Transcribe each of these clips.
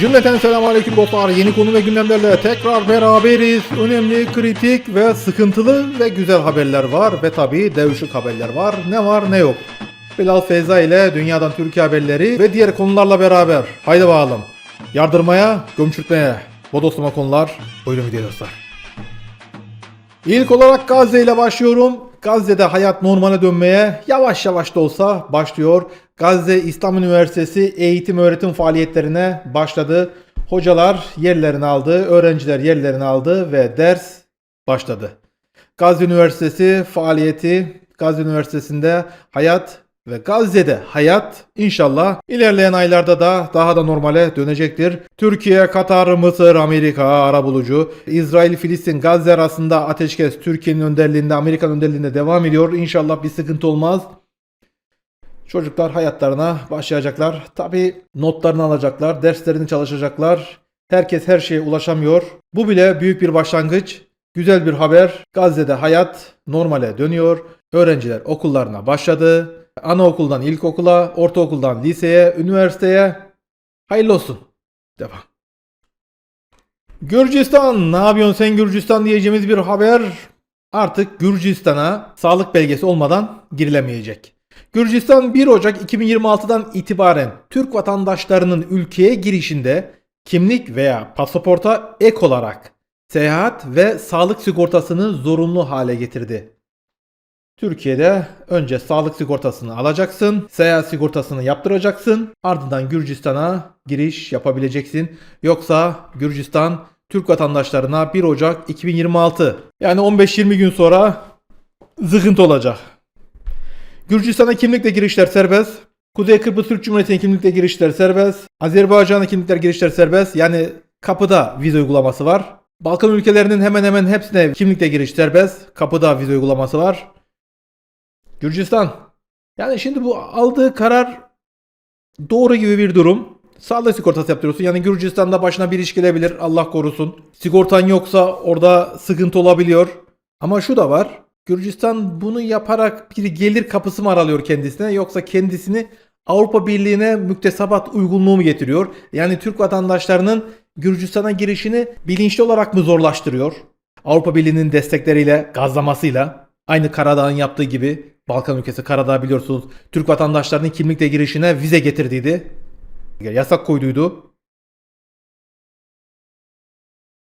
Cümleten selamun aleyküm dostlar. Yeni konu ve gündemlerle tekrar beraberiz. Önemli, kritik ve sıkıntılı ve güzel haberler var. Ve tabii devşik haberler var. Ne var ne yok. Bilal Feyza ile dünyadan Türkiye haberleri ve diğer konularla beraber. Haydi bakalım. Yardırmaya, gömçürtmeye. Bodoslama konular. Buyurun gidiyor dostlar. İlk olarak Gazze ile başlıyorum. Gazze'de hayat normale dönmeye yavaş yavaş da olsa başlıyor. Gazze İslam Üniversitesi eğitim öğretim faaliyetlerine başladı. Hocalar yerlerini aldı, öğrenciler yerlerini aldı ve ders başladı. Gazze Üniversitesi faaliyeti, Gazze Üniversitesi'nde hayat ve Gazze'de hayat inşallah ilerleyen aylarda da daha da normale dönecektir. Türkiye, Katar, Mısır, Amerika arabulucu, İsrail, Filistin, Gazze arasında ateşkes Türkiye'nin önderliğinde, Amerikan önderliğinde devam ediyor. İnşallah bir sıkıntı olmaz. Çocuklar hayatlarına başlayacaklar. Tabi notlarını alacaklar, derslerini çalışacaklar. Herkes her şeye ulaşamıyor. Bu bile büyük bir başlangıç. Güzel bir haber. Gazze'de hayat normale dönüyor. Öğrenciler okullarına başladı. Anaokuldan ilkokula, ortaokuldan liseye, üniversiteye. Hayırlı olsun. Devam. Gürcistan. Ne yapıyorsun sen Gürcistan diyeceğimiz bir haber. Artık Gürcistan'a sağlık belgesi olmadan girilemeyecek. Gürcistan 1 Ocak 2026'dan itibaren Türk vatandaşlarının ülkeye girişinde kimlik veya pasaporta ek olarak seyahat ve sağlık sigortasını zorunlu hale getirdi. Türkiye'de önce sağlık sigortasını alacaksın, seyahat sigortasını yaptıracaksın, ardından Gürcistan'a giriş yapabileceksin. Yoksa Gürcistan Türk vatandaşlarına 1 Ocak 2026 yani 15-20 gün sonra zıkıntı olacak. Gürcistan'a kimlikle girişler serbest. Kuzey Kıbrıs Türk Cumhuriyeti'ne kimlikle girişler serbest. Azerbaycan'a kimlikler girişler serbest. Yani kapıda vize uygulaması var. Balkan ülkelerinin hemen hemen hepsine kimlikle giriş serbest. Kapıda vize uygulaması var. Gürcistan. Yani şimdi bu aldığı karar doğru gibi bir durum. Sağlık sigortası yaptırıyorsun. Yani Gürcistan'da başına bir iş gelebilir. Allah korusun. Sigortan yoksa orada sıkıntı olabiliyor. Ama şu da var. Gürcistan bunu yaparak bir gelir kapısı mı aralıyor kendisine yoksa kendisini Avrupa Birliği'ne müktesebat uygunluğu mu getiriyor? Yani Türk vatandaşlarının Gürcistan'a girişini bilinçli olarak mı zorlaştırıyor? Avrupa Birliği'nin destekleriyle, gazlamasıyla aynı Karadağ'ın yaptığı gibi Balkan ülkesi Karadağ biliyorsunuz Türk vatandaşlarının kimlikle girişine vize getirdiydi. Yasak koyduydu.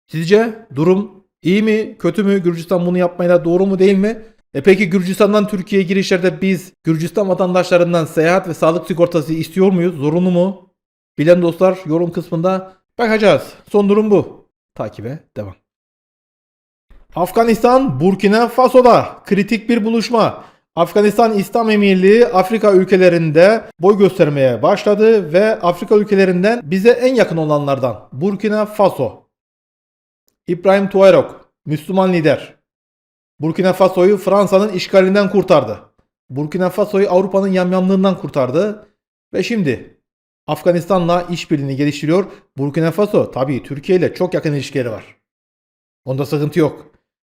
Sizce durum iyi mi, kötü mü? Gürcistan bunu yapmayla doğru mu değil mi? E peki Gürcistan'dan Türkiye'ye girişlerde biz Gürcistan vatandaşlarından seyahat ve sağlık sigortası istiyor muyuz? Zorunlu mu? Bilen dostlar yorum kısmında bakacağız. Son durum bu. Takibe devam. Afganistan, Burkina Faso'da kritik bir buluşma. Afganistan İslam Emirliği Afrika ülkelerinde boy göstermeye başladı ve Afrika ülkelerinden bize en yakın olanlardan Burkina Faso. İbrahim Tuareg, Müslüman lider. Burkina Faso'yu Fransa'nın işgalinden kurtardı. Burkina Faso'yu Avrupa'nın yamyamlığından kurtardı. Ve şimdi Afganistan'la işbirliğini geliştiriyor. Burkina Faso tabii Türkiye ile çok yakın ilişkileri var. Onda sıkıntı yok.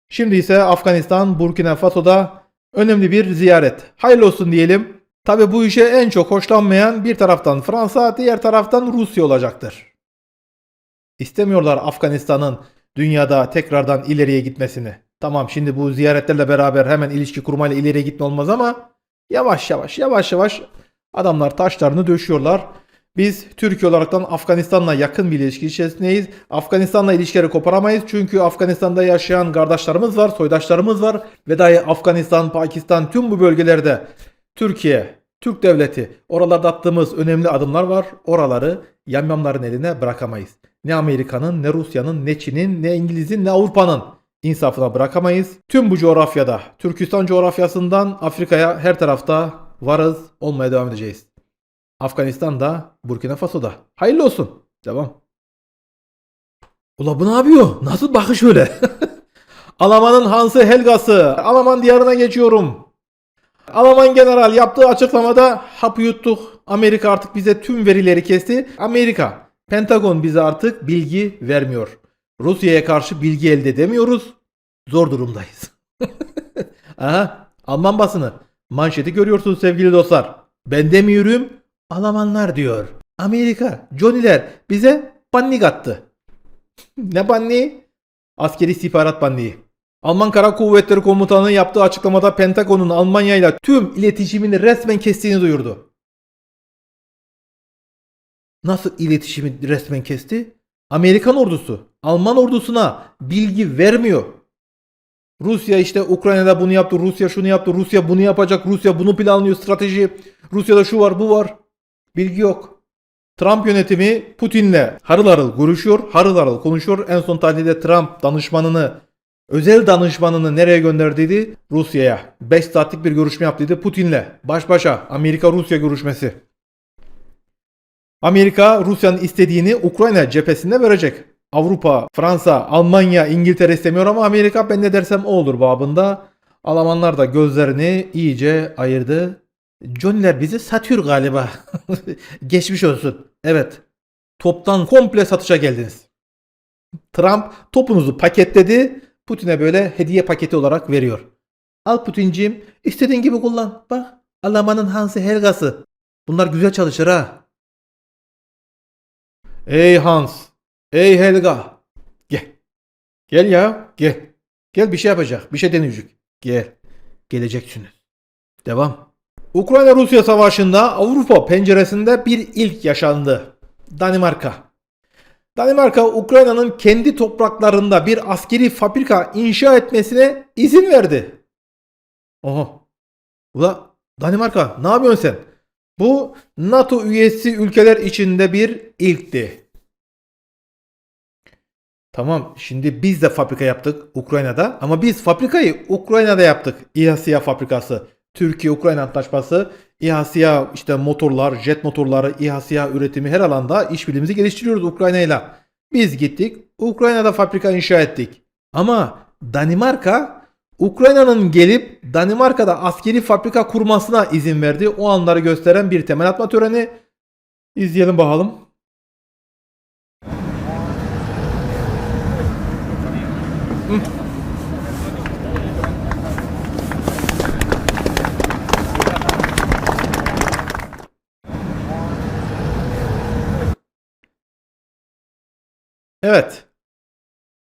Şimdi ise Afganistan, Burkina Faso'da önemli bir ziyaret. Hayırlı olsun diyelim. Tabi bu işe en çok hoşlanmayan bir taraftan Fransa, diğer taraftan Rusya olacaktır. İstemiyorlar Afganistan'ın dünyada tekrardan ileriye gitmesini. Tamam şimdi bu ziyaretlerle beraber hemen ilişki kurmayla ileriye gitme olmaz ama yavaş yavaş yavaş yavaş adamlar taşlarını döşüyorlar. Biz Türkiye olaraktan Afganistan'la yakın bir ilişki içerisindeyiz. Afganistan'la ilişkileri koparamayız çünkü Afganistan'da yaşayan kardeşlerimiz var, soydaşlarımız var ve dahi Afganistan, Pakistan tüm bu bölgelerde Türkiye, Türk devleti oralarda attığımız önemli adımlar var. Oraları yamyamların eline bırakamayız. Ne Amerika'nın, ne Rusya'nın, ne Çin'in, ne İngiliz'in, ne Avrupa'nın insafına bırakamayız. Tüm bu coğrafyada, Türkistan coğrafyasından Afrika'ya her tarafta varız, olmaya devam edeceğiz. Afganistan'da, Burkina Faso'da. Hayırlı olsun. Devam. Ula bu ne yapıyor? Nasıl bakış öyle? Alman'ın Hansı Helgası. Alman diyarına geçiyorum. Alman general yaptığı açıklamada hapı yuttuk. Amerika artık bize tüm verileri kesti. Amerika, Pentagon bize artık bilgi vermiyor. Rusya'ya karşı bilgi elde edemiyoruz. Zor durumdayız. Aha, Alman basını. Manşeti görüyorsunuz sevgili dostlar. Ben demiyorum, Almanlar diyor. Amerika, Johnny'ler bize bannik attı. ne banniği? Askeri istihbarat banniği. Alman Kara Kuvvetleri Komutanı yaptığı açıklamada Pentagon'un Almanya ile tüm iletişimini resmen kestiğini duyurdu. Nasıl iletişimi resmen kesti? Amerikan ordusu Alman ordusuna bilgi vermiyor. Rusya işte Ukrayna'da bunu yaptı, Rusya şunu yaptı, Rusya bunu yapacak, Rusya bunu planlıyor, strateji. Rusya'da şu var, bu var. Bilgi yok. Trump yönetimi Putin'le harıl harıl görüşüyor, harıl harıl konuşuyor. En son tahlilde Trump danışmanını, özel danışmanını nereye gönderdiydi? Rusya'ya. 5 saatlik bir görüşme yaptıydı Putin'le. Baş başa Amerika-Rusya görüşmesi. Amerika Rusya'nın istediğini Ukrayna cephesinde verecek. Avrupa, Fransa, Almanya, İngiltere istemiyor ama Amerika ben ne dersem o olur babında. Almanlar da gözlerini iyice ayırdı. Johnny'ler bizi satıyor galiba. Geçmiş olsun. Evet. Toptan komple satışa geldiniz. Trump topunuzu paketledi. Putin'e böyle hediye paketi olarak veriyor. Al Putin'ciğim istediğin gibi kullan. Bak Alman'ın Hansi Helga'sı. Bunlar güzel çalışır ha. Ey Hans. Ey Helga. Gel. Gel ya. Gel. Gel bir şey yapacak. Bir şey deneyecek. Gel. Geleceksiniz. Devam. Ukrayna-Rusya savaşında Avrupa penceresinde bir ilk yaşandı. Danimarka. Danimarka Ukrayna'nın kendi topraklarında bir askeri fabrika inşa etmesine izin verdi. Oha. Ula Danimarka ne yapıyorsun sen? Bu NATO üyesi ülkeler içinde bir ilkti. Tamam şimdi biz de fabrika yaptık Ukrayna'da ama biz fabrikayı Ukrayna'da yaptık. İHA fabrikası. Türkiye-Ukrayna antlaşması. İHA işte motorlar, jet motorları, İHA üretimi her alanda işbirliğimizi geliştiriyoruz Ukrayna'yla. Biz gittik Ukrayna'da fabrika inşa ettik. Ama Danimarka Ukrayna'nın gelip Danimarka'da askeri fabrika kurmasına izin verdi. O anları gösteren bir temel atma töreni. İzleyelim bakalım. Evet.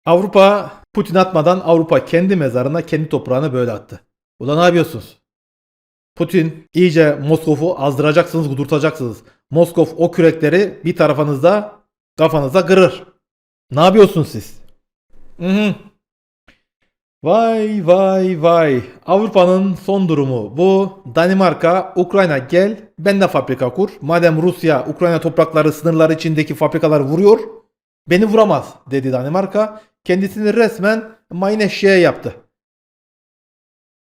Avrupa Putin atmadan Avrupa kendi mezarına kendi toprağını böyle attı. Ulan ne yapıyorsunuz? Putin iyice Moskov'u azdıracaksınız, kudurtacaksınız. Moskov o kürekleri bir tarafınızda kafanıza kırır. Ne yapıyorsunuz siz? Hı hı. Vay vay vay. Avrupa'nın son durumu bu. Danimarka, Ukrayna gel ben de fabrika kur. Madem Rusya Ukrayna toprakları sınırları içindeki fabrikaları vuruyor. Beni vuramaz dedi Danimarka. Kendisini resmen mayneşşeye yaptı.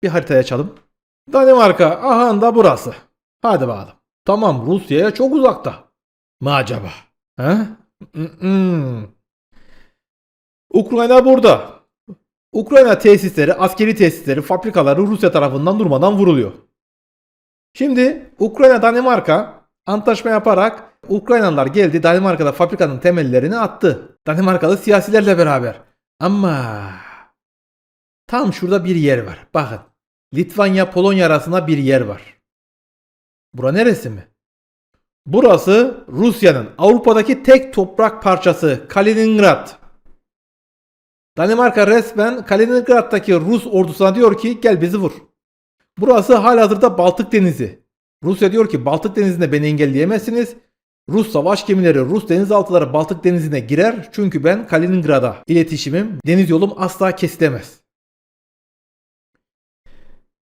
Bir haritaya açalım. Danimarka aha da burası. Hadi bakalım. Tamam Rusya'ya çok uzakta. Mı acaba? Mm-mm. Ukrayna burada. Ukrayna tesisleri, askeri tesisleri, fabrikaları Rusya tarafından durmadan vuruluyor. Şimdi Ukrayna Danimarka antlaşma yaparak Ukraynalılar geldi Danimarka'da fabrikanın temellerini attı. Danimarkalı siyasilerle beraber. Ama tam şurada bir yer var. Bakın. Litvanya Polonya arasında bir yer var. Bura neresi mi? Burası Rusya'nın Avrupa'daki tek toprak parçası Kaliningrad. Danimarka resmen Kaliningrad'daki Rus ordusuna diyor ki gel bizi vur. Burası halihazırda Baltık Denizi. Rusya diyor ki Baltık Denizi'nde beni engelleyemezsiniz. Rus savaş gemileri, Rus denizaltıları Baltık Denizi'ne girer çünkü ben Kaliningrad'a iletişimim, deniz yolum asla kesilemez.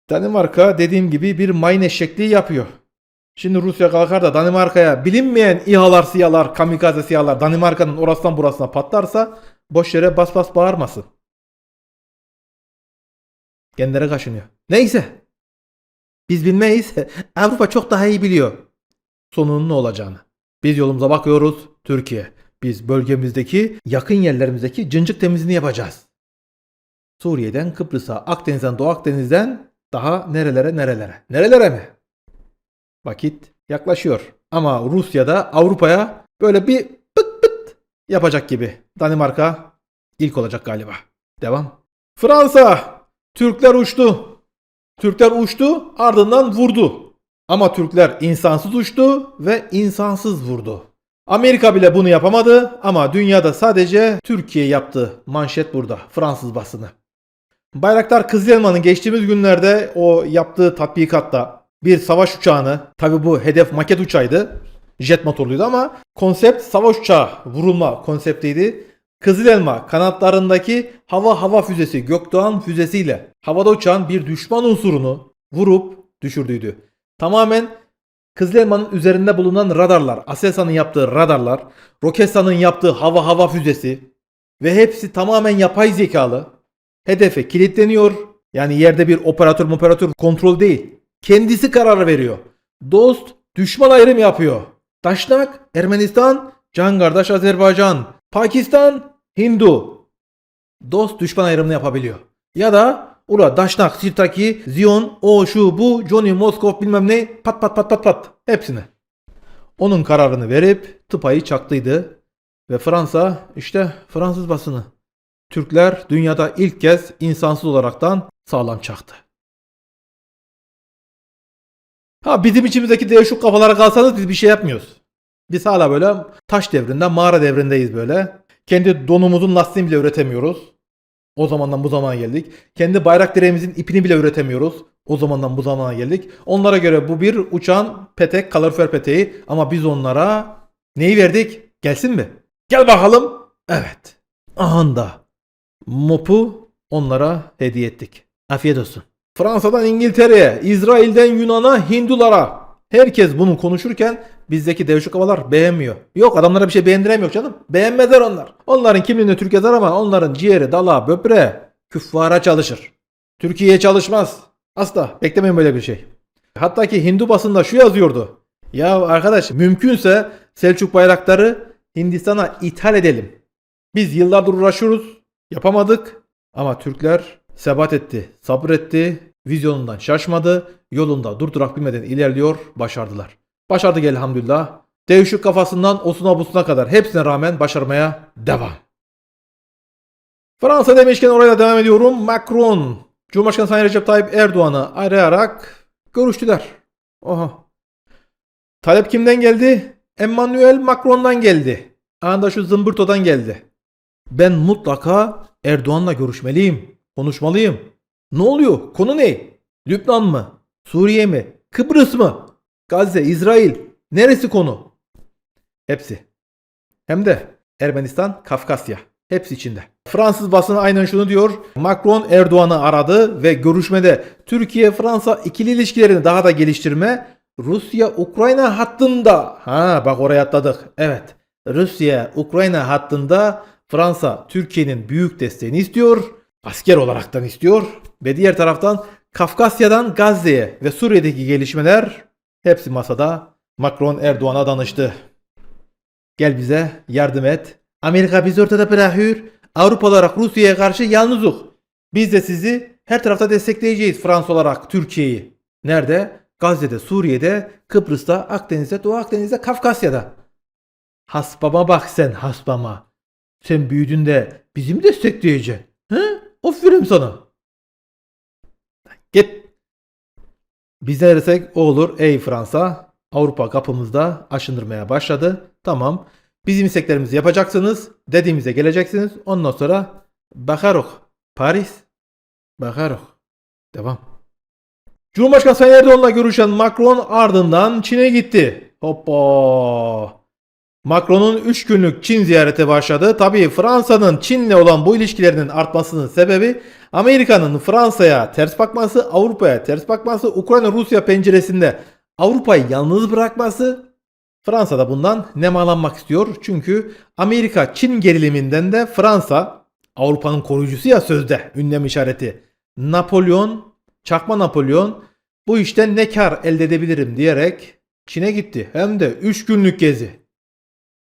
Danimarka dediğim gibi bir mayne şekli yapıyor. Şimdi Rusya kalkar da Danimarka'ya bilinmeyen İHA'lar, SİHA'lar, kamikaze SİHA'lar Danimarka'nın orasından burasına patlarsa boş yere bas bas bağırmasın. Kendileri kaşınıyor. Neyse. Biz bilmeyiz. Avrupa çok daha iyi biliyor. Sonunun ne olacağını. Biz yolumuza bakıyoruz. Türkiye. Biz bölgemizdeki yakın yerlerimizdeki cıncık temizliğini yapacağız. Suriye'den Kıbrıs'a, Akdeniz'den Doğu Akdeniz'den daha nerelere nerelere. Nerelere mi? Vakit yaklaşıyor. Ama Rusya'da Avrupa'ya böyle bir pıt pıt yapacak gibi. Danimarka ilk olacak galiba. Devam. Fransa. Türkler uçtu. Türkler uçtu ardından vurdu. Ama Türkler insansız uçtu ve insansız vurdu. Amerika bile bunu yapamadı ama dünyada sadece Türkiye yaptı. Manşet burada. Fransız basını. Bayraktar Kızılelma'nın geçtiğimiz günlerde o yaptığı tatbikatta bir savaş uçağını, tabi bu hedef maket uçağıydı, jet motorluydu ama konsept savaş uçağı vurulma konseptiydi. Kızılelma kanatlarındaki hava hava füzesi Gökdoğan füzesiyle havada uçan bir düşman unsurunu vurup düşürdüydü. Tamamen Kızılelma'nın üzerinde bulunan radarlar, Aselsan'ın yaptığı radarlar, Roketsan'ın yaptığı hava hava füzesi ve hepsi tamamen yapay zekalı. Hedefe kilitleniyor. Yani yerde bir operatör operatör kontrol değil. Kendisi karar veriyor. Dost düşman ayrım yapıyor. Taşnak Ermenistan, can kardeş Azerbaycan, Pakistan, Hindu. Dost düşman ayrımını yapabiliyor. Ya da ula Daşnak, Sirtaki, Zion, o şu bu, Johnny, Moskov bilmem ne pat pat pat pat pat hepsini. Onun kararını verip tıpayı çaktıydı. Ve Fransa işte Fransız basını. Türkler dünyada ilk kez insansız olaraktan sağlam çaktı. Ha bizim içimizdeki değişik kafalara kalsanız biz bir şey yapmıyoruz. Biz hala böyle taş devrinde, mağara devrindeyiz böyle. Kendi donumuzun lastiğini bile üretemiyoruz. O zamandan bu zamana geldik. Kendi bayrak direğimizin ipini bile üretemiyoruz. O zamandan bu zamana geldik. Onlara göre bu bir uçan petek, kalorifer peteği ama biz onlara neyi verdik? Gelsin mi? Gel bakalım. Evet. Ahanda. Mop'u onlara hediye ettik. Afiyet olsun. Fransa'dan İngiltere'ye, İsrail'den Yunan'a, Hindulara. Herkes bunu konuşurken bizdeki devşik havalar beğenmiyor. Yok adamlara bir şey beğendiremiyor canım. Beğenmezler onlar. Onların kimliğini Türk yazar ama onların ciğeri, dala, böbreği küffara çalışır. Türkiye'ye çalışmaz. Asla beklemeyin böyle bir şey. Hatta ki Hindu basında şu yazıyordu. Ya arkadaş mümkünse Selçuk bayrakları Hindistan'a ithal edelim. Biz yıllardır uğraşıyoruz. Yapamadık. Ama Türkler sebat etti, sabretti, vizyonundan şaşmadı, yolunda durdurak bilmeden ilerliyor, başardılar. Başardık elhamdülillah. Devşik kafasından osuna busuna kadar hepsine rağmen başarmaya devam. Fransa demişken oraya devam ediyorum. Macron, Cumhurbaşkanı Sayın Recep Tayyip Erdoğan'ı arayarak görüştüler. Oha. Talep kimden geldi? Emmanuel Macron'dan geldi. Anda şu zımbırtodan geldi. Ben mutlaka Erdoğan'la görüşmeliyim, konuşmalıyım. Ne oluyor? Konu ne? Lübnan mı? Suriye mi? Kıbrıs mı? Gazze, İsrail. Neresi konu? Hepsi. Hem de Ermenistan, Kafkasya. Hepsi içinde. Fransız basını aynen şunu diyor. Macron Erdoğan'ı aradı ve görüşmede Türkiye-Fransa ikili ilişkilerini daha da geliştirme Rusya-Ukrayna hattında. Ha bak oraya atladık. Evet. Rusya-Ukrayna hattında Fransa Türkiye'nin büyük desteğini istiyor. Asker olaraktan istiyor. Ve diğer taraftan Kafkasya'dan Gazze'ye ve Suriye'deki gelişmeler hepsi masada. Macron Erdoğan'a danıştı. Gel bize yardım et. Amerika bizi ortada bırakıyor. Avrupa olarak Rusya'ya karşı yalnızız. Biz de sizi her tarafta destekleyeceğiz Fransa olarak Türkiye'yi. Nerede? Gazze'de, Suriye'de, Kıbrıs'ta, Akdeniz'de, Doğu Akdeniz'de, Kafkasya'da. Hasbama bak sen hasbama. Sen büyüdün de bizi mi destekleyeceksin? He? Aferin sana. Git. Biz ne dersek o olur ey Fransa. Avrupa kapımızda aşındırmaya başladı. Tamam. Bizim isteklerimizi yapacaksınız. Dediğimize geleceksiniz. Ondan sonra bakarok. Paris. Bakarok. Devam. Cumhurbaşkanı Sayın Erdoğan'la görüşen Macron ardından Çin'e gitti. Hoppa. Macron'un 3 günlük Çin ziyareti başladı. Tabii Fransa'nın Çin'le olan bu ilişkilerinin artmasının sebebi Amerika'nın Fransa'ya ters bakması, Avrupa'ya ters bakması, Ukrayna-Rusya penceresinde Avrupa'yı yalnız bırakması. Fransa da bundan nemalanmak istiyor. Çünkü Amerika Çin geriliminden de Fransa Avrupa'nın koruyucusu ya sözde ünlem işareti. Napolyon, çakma Napolyon bu işten ne kar elde edebilirim diyerek Çin'e gitti. Hem de 3 günlük gezi.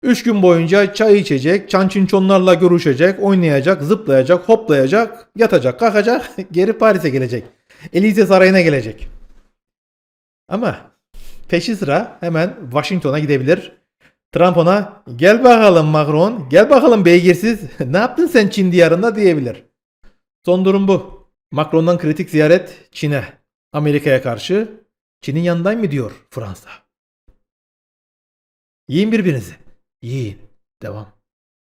3 gün boyunca çay içecek, çançinçonlarla görüşecek, oynayacak, zıplayacak, hoplayacak, yatacak, kalkacak, geri Paris'e gelecek. Elize Sarayı'na gelecek. Ama peşi sıra hemen Washington'a gidebilir. Trump ona gel bakalım Macron, gel bakalım beygirsiz, ne yaptın sen Çin diyarında diyebilir. Son durum bu. Macron'dan kritik ziyaret Çin'e. Amerika'ya karşı Çin'in yanındayım mı diyor Fransa. Yiyin birbirinizi. Yiyin. Devam.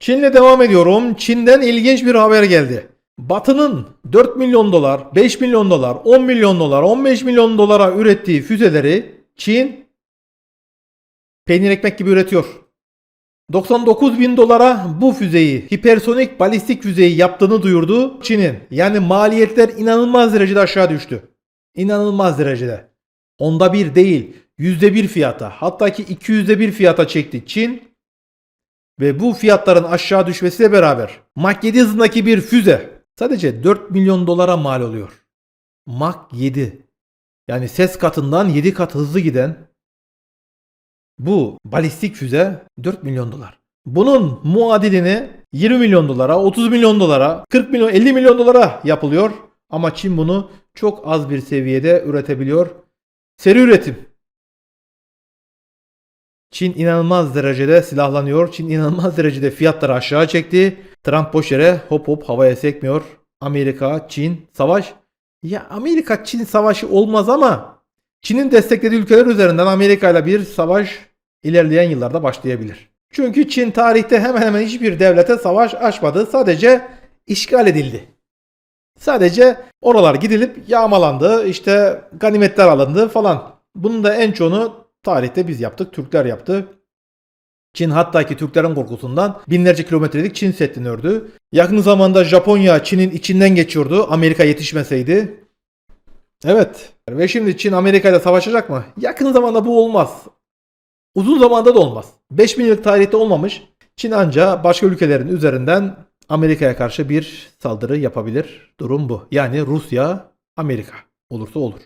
Çin'le devam ediyorum. Çin'den ilginç bir haber geldi. Batı'nın 4 milyon dolar, 5 milyon dolar, 10 milyon dolar, 15 milyon dolara ürettiği füzeleri Çin peynir ekmek gibi üretiyor. 99 bin dolara bu füzeyi, hipersonik balistik füzeyi yaptığını duyurdu Çin'in. Yani maliyetler inanılmaz derecede aşağı düştü. İnanılmaz derecede. Onda bir değil, yüzde bir fiyata, hatta ki 200'de bir fiyata çekti Çin. Ve bu fiyatların aşağı düşmesiyle beraber Mach 7 hızındaki bir füze sadece 4 milyon dolara mal oluyor. Mach 7. Yani ses katından 7 kat hızlı giden bu balistik füze 4 milyon dolar. Bunun muadilini 20 milyon dolara, 30 milyon dolara, 40 milyon, 50 milyon dolara yapılıyor. Ama Çin bunu çok az bir seviyede üretebiliyor. Seri üretim. Çin inanılmaz derecede silahlanıyor. Çin inanılmaz derecede fiyatları aşağı çekti. Trump boş yere hop hop havaya sekmiyor. Amerika, Çin, savaş. Ya Amerika Çin savaşı olmaz ama Çin'in desteklediği ülkeler üzerinden Amerika ile bir savaş ilerleyen yıllarda başlayabilir. Çünkü Çin tarihte hemen hemen hiçbir devlete savaş açmadı. Sadece işgal edildi. Sadece oralar gidilip yağmalandı, işte ganimetler alındı falan. Bunun da en çoğunu tarihte biz yaptık, Türkler yaptı. Çin hatta ki Türklerin korkusundan binlerce kilometrelik Çin Seddi'ni ördü. Yakın zamanda Japonya Çin'in içinden geçiyordu Amerika yetişmeseydi. Evet ve şimdi Çin Amerika ile savaşacak mı? Yakın zamanda bu olmaz. Uzun zamanda da olmaz. 5000 yıllık tarihte olmamış. Çin anca başka ülkelerin üzerinden Amerika'ya karşı bir saldırı yapabilir. Durum bu. Yani Rusya, Amerika olursa olur.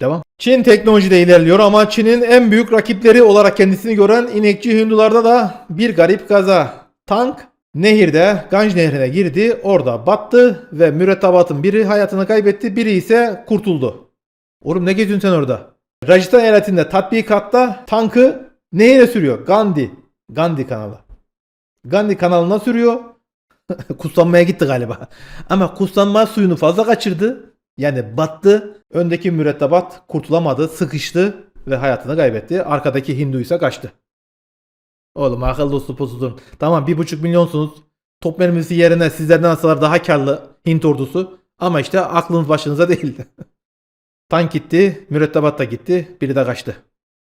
Devam. Çin teknolojide ilerliyor ama Çin'in en büyük rakipleri olarak kendisini gören inekçi Hindularda da bir garip kaza. Tank nehirde Ganj nehrine girdi, orada battı ve mürettebatın biri hayatını kaybetti, biri ise kurtuldu. Oğlum ne geziyorsun sen orada? Rajasthan eyaletinde tatbikatta tankı nehire sürüyor. Gandhi. Gandhi kanalı. Gandhi kanalına sürüyor. Kuslanmaya gitti galiba. Ama kuslanma suyunu fazla kaçırdı. Yani battı. Öndeki mürettebat kurtulamadı, sıkıştı ve hayatını kaybetti. Arkadaki Hindu ise kaçtı. Oğlum akıllı uslu pusudun. Tamam bir buçuk milyonsunuz. Top mermisi yerine sizlerden alsalar daha karlı Hint ordusu. Ama işte aklınız başınıza değildi. Tank gitti, mürettebat da gitti, biri de kaçtı.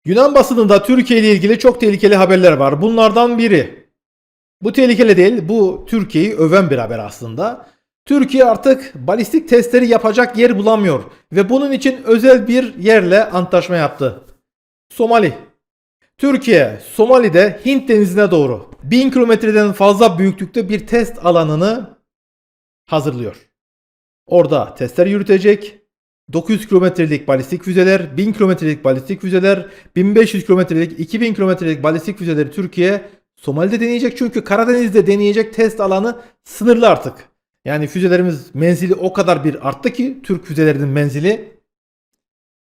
Yunan basınında Türkiye ile ilgili çok tehlikeli haberler var. Bunlardan biri. Bu tehlikeli değil, bu Türkiye'yi öven bir haber aslında. Türkiye artık balistik testleri yapacak yer bulamıyor ve bunun için özel bir yerle antlaşma yaptı. Somali. Türkiye, Somali'de Hint denizine doğru 1000 kilometreden fazla büyüklükte bir test alanını hazırlıyor. Orada testler yürütecek. 900 kilometrelik balistik füzeler, 1000 kilometrelik balistik füzeler, 1500 kilometrelik, 2000 kilometrelik balistik füzeleri Türkiye Somali'de deneyecek çünkü Karadeniz'de deneyecek test alanı sınırlı artık. Yani füzelerimiz menzili o kadar bir arttı ki Türk füzelerinin menzili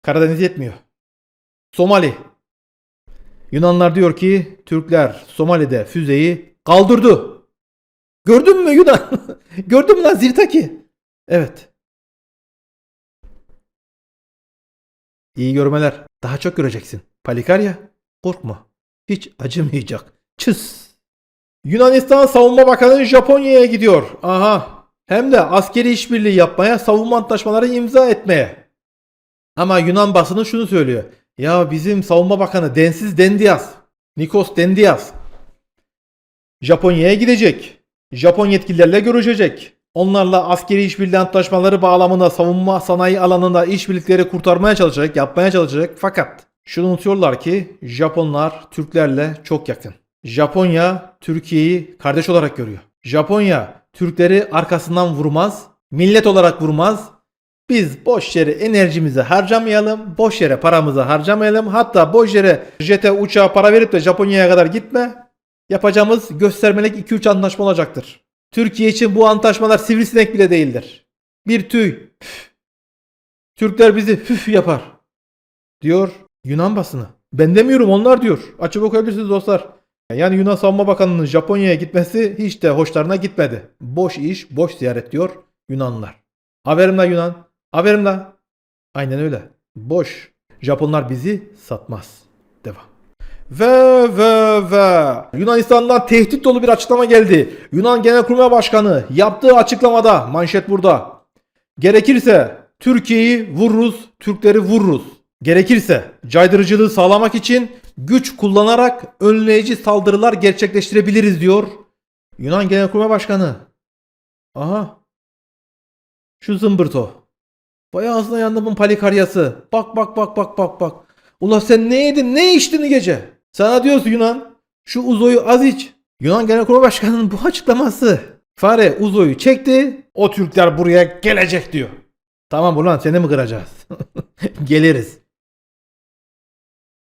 Karadeniz yetmiyor. Somali. Yunanlar diyor ki Türkler Somali'de füzeyi kaldırdı. Gördün mü Yunan? Gördün mü lan Zirtaki? Evet. İyi görmeler. Daha çok göreceksin. Palikarya korkma. Hiç acımayacak. Çıs. Yunanistan Savunma Bakanı Japonya'ya gidiyor. Aha. Hem de askeri işbirliği yapmaya, savunma antlaşmaları imza etmeye. Ama Yunan basını şunu söylüyor. Ya bizim savunma bakanı Densiz Dendias, Nikos Dendias Japonya'ya gidecek. Japon yetkililerle görüşecek. Onlarla askeri işbirliği antlaşmaları bağlamında savunma sanayi alanında işbirlikleri kurtarmaya çalışacak, yapmaya çalışacak. Fakat şunu unutuyorlar ki Japonlar Türklerle çok yakın. Japonya Türkiye'yi kardeş olarak görüyor. Japonya Türkleri arkasından vurmaz, millet olarak vurmaz. Biz boş yere enerjimizi harcamayalım, boş yere paramızı harcamayalım. Hatta boş yere jete uçağa para verip de Japonya'ya kadar gitme. Yapacağımız göstermelik 2-3 anlaşma olacaktır. Türkiye için bu antlaşmalar sivrisinek bile değildir. Bir tüy. Püf. Türkler bizi püf yapar. Diyor Yunan basını. Ben demiyorum onlar diyor. Açıp okuyabilirsiniz dostlar. Yani Yunan Savunma Bakanı'nın Japonya'ya gitmesi hiç de hoşlarına gitmedi. Boş iş, boş ziyaret diyor Yunanlılar. Haberim la Yunan. Haberim la. Aynen öyle. Boş. Japonlar bizi satmaz. Devam. Ve ve ve Yunanistan'dan tehdit dolu bir açıklama geldi. Yunan Genelkurmay Başkanı yaptığı açıklamada manşet burada. Gerekirse Türkiye'yi vururuz, Türkleri vururuz. Gerekirse caydırıcılığı sağlamak için güç kullanarak önleyici saldırılar gerçekleştirebiliriz diyor Yunan Genelkurmay Başkanı. Aha. Şu zımbırto. Vay ağzına yandı bunun palikaryası. Bak bak bak bak bak bak. Ula sen ne yedin ne içtin gece? Sana diyorsun Yunan. Şu uzoyu az iç. Yunan Genelkurmay Başkanı'nın bu açıklaması. Fare uzoyu çekti. O Türkler buraya gelecek diyor. Tamam ulan seni mi kıracağız? Geliriz.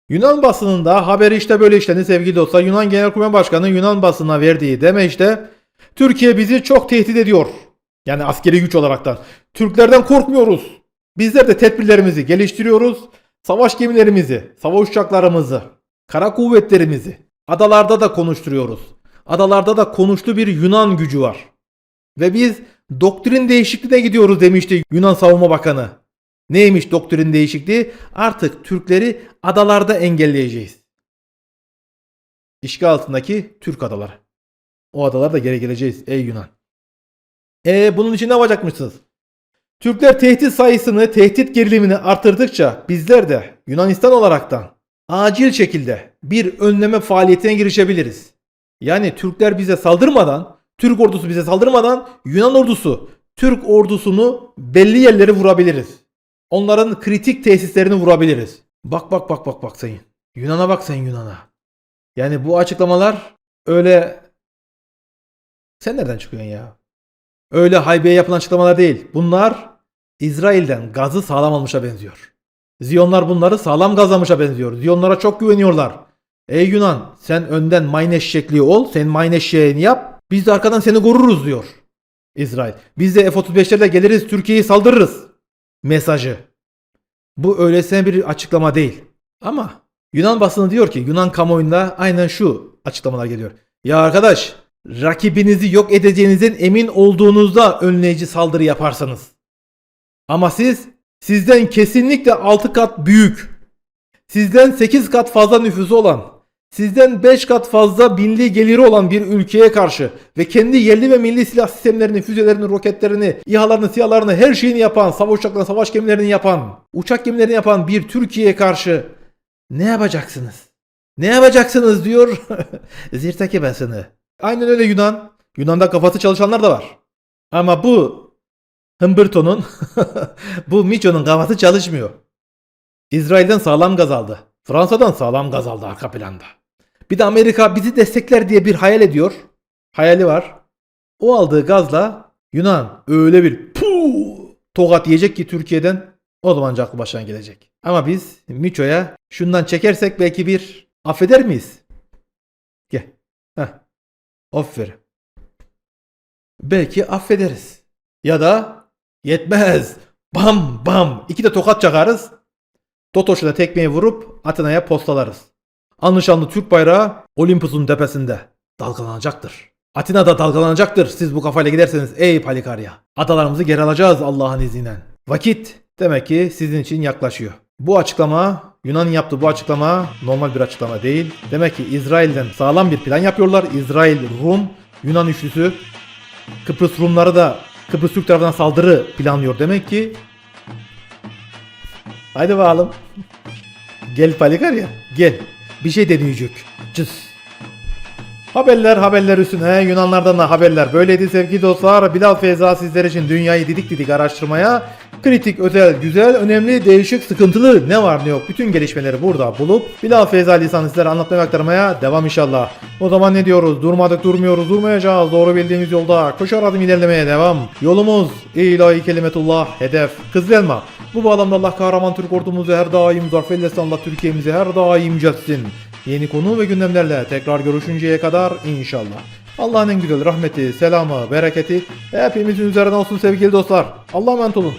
Yunan basınında haberi işte böyle işlendi sevgili dostlar. Yunan Genelkurmay Başkanı Yunan basınına verdiği deme işte Türkiye bizi çok tehdit ediyor. Yani askeri güç olaraktan. Türklerden korkmuyoruz. Bizler de tedbirlerimizi geliştiriyoruz. Savaş gemilerimizi, savaş uçaklarımızı, kara kuvvetlerimizi adalarda da konuşturuyoruz. Adalarda da konuştu bir Yunan gücü var. Ve biz doktrin değişikliğine gidiyoruz demişti Yunan Savunma Bakanı. Neymiş doktrin değişikliği? Artık Türkleri adalarda engelleyeceğiz. İşgal altındaki Türk adaları. O adalara da geri geleceğiz ey Yunan. E bunun için ne yapacakmışsınız? Türkler tehdit sayısını, tehdit gerilimini artırdıkça bizler de Yunanistan olaraktan acil şekilde bir önleme faaliyetine girişebiliriz. Yani Türkler bize saldırmadan, Türk ordusu bize saldırmadan Yunan ordusu Türk ordusunu belli yerleri vurabiliriz. Onların kritik tesislerini vurabiliriz. Bak bak bak bak bak sayın. Yunan'a bak sen Yunan'a. Yani bu açıklamalar öyle sen nereden çıkıyorsun ya? Öyle haybeye yapılan açıklamalar değil. Bunlar İsrail'den gazı sağlam almışa benziyor. Ziyonlar bunları sağlam gazlamışa benziyor. Ziyonlara çok güveniyorlar. Ey Yunan sen önden mayne eşekliği ol. Sen mayne eşeğini yap. Biz de arkadan seni koruruz diyor. İsrail. Biz de F-35'lerle geliriz Türkiye'yi saldırırız. Mesajı. Bu öylesine bir açıklama değil. Ama Yunan basını diyor ki Yunan kamuoyunda aynen şu açıklamalar geliyor. Ya arkadaş rakibinizi yok edeceğinizin emin olduğunuzda önleyici saldırı yaparsanız. Ama siz sizden kesinlikle 6 kat büyük, sizden 8 kat fazla nüfusu olan, sizden 5 kat fazla binli geliri olan bir ülkeye karşı ve kendi yerli ve milli silah sistemlerini, füzelerini, roketlerini, İHA'larını, SİHA'larını, her şeyini yapan, savaş uçaklarını, savaş gemilerini yapan, uçak gemilerini yapan bir Türkiye'ye karşı ne yapacaksınız? Ne yapacaksınız diyor Zirtaki basını. Aynen öyle Yunan. Yunan'da kafası çalışanlar da var. Ama bu Humberto'nun, bu Micho'nun kafası çalışmıyor. İsrail'den sağlam gaz aldı. Fransa'dan sağlam gaz aldı arka planda. Bir de Amerika bizi destekler diye bir hayal ediyor. Hayali var. O aldığı gazla Yunan öyle bir puu tokat yiyecek ki Türkiye'den o zaman aklı başına gelecek. Ama biz Micho'ya şundan çekersek belki bir affeder miyiz? Gel. Heh. Aferin. Belki affederiz. Ya da yetmez. Bam bam. İki de tokat çakarız. Totoş'la tekmeyi vurup Atina'ya postalarız. Anlaşanlı Türk bayrağı Olympus'un tepesinde dalgalanacaktır. Atina'da dalgalanacaktır siz bu kafayla giderseniz ey Palikarya. Adalarımızı geri alacağız Allah'ın izniyle. Vakit demek ki sizin için yaklaşıyor. Bu açıklama Yunan'ın yaptığı bu açıklama normal bir açıklama değil. Demek ki İsrail'den sağlam bir plan yapıyorlar. İsrail, Rum, Yunan üçlüsü Kıbrıs Rumları da Kıbrıs Türk tarafından saldırı planlıyor demek ki. Haydi bakalım. Gel Palikarya gel. Bir şey deneyecek. Cız. Haberler haberler üstüne Yunanlardan da haberler. Böyleydi sevgili dostlar. Bilal Feyza sizler için dünyayı didik didik araştırmaya kritik, özel, güzel, önemli, değişik, sıkıntılı ne var ne yok bütün gelişmeleri burada bulup Bilal Feyza lisanı sizlere anlatmaya aktarmaya devam inşallah. O zaman ne diyoruz? Durmadık durmuyoruz durmayacağız. Doğru bildiğimiz yolda koşar adım ilerlemeye devam. Yolumuz ilahi kelimetullah hedef. Kızıl elma. Bu bağlamda Allah kahraman Türk ordumuzu her daim zarfeylesin Allah Türkiye'mizi her daim yüceltsin. Yeni konu ve gündemlerle tekrar görüşünceye kadar inşallah. Allah'ın en güzel rahmeti, selamı, bereketi hepimizin üzerine olsun sevgili dostlar. Allah'a emanet olun.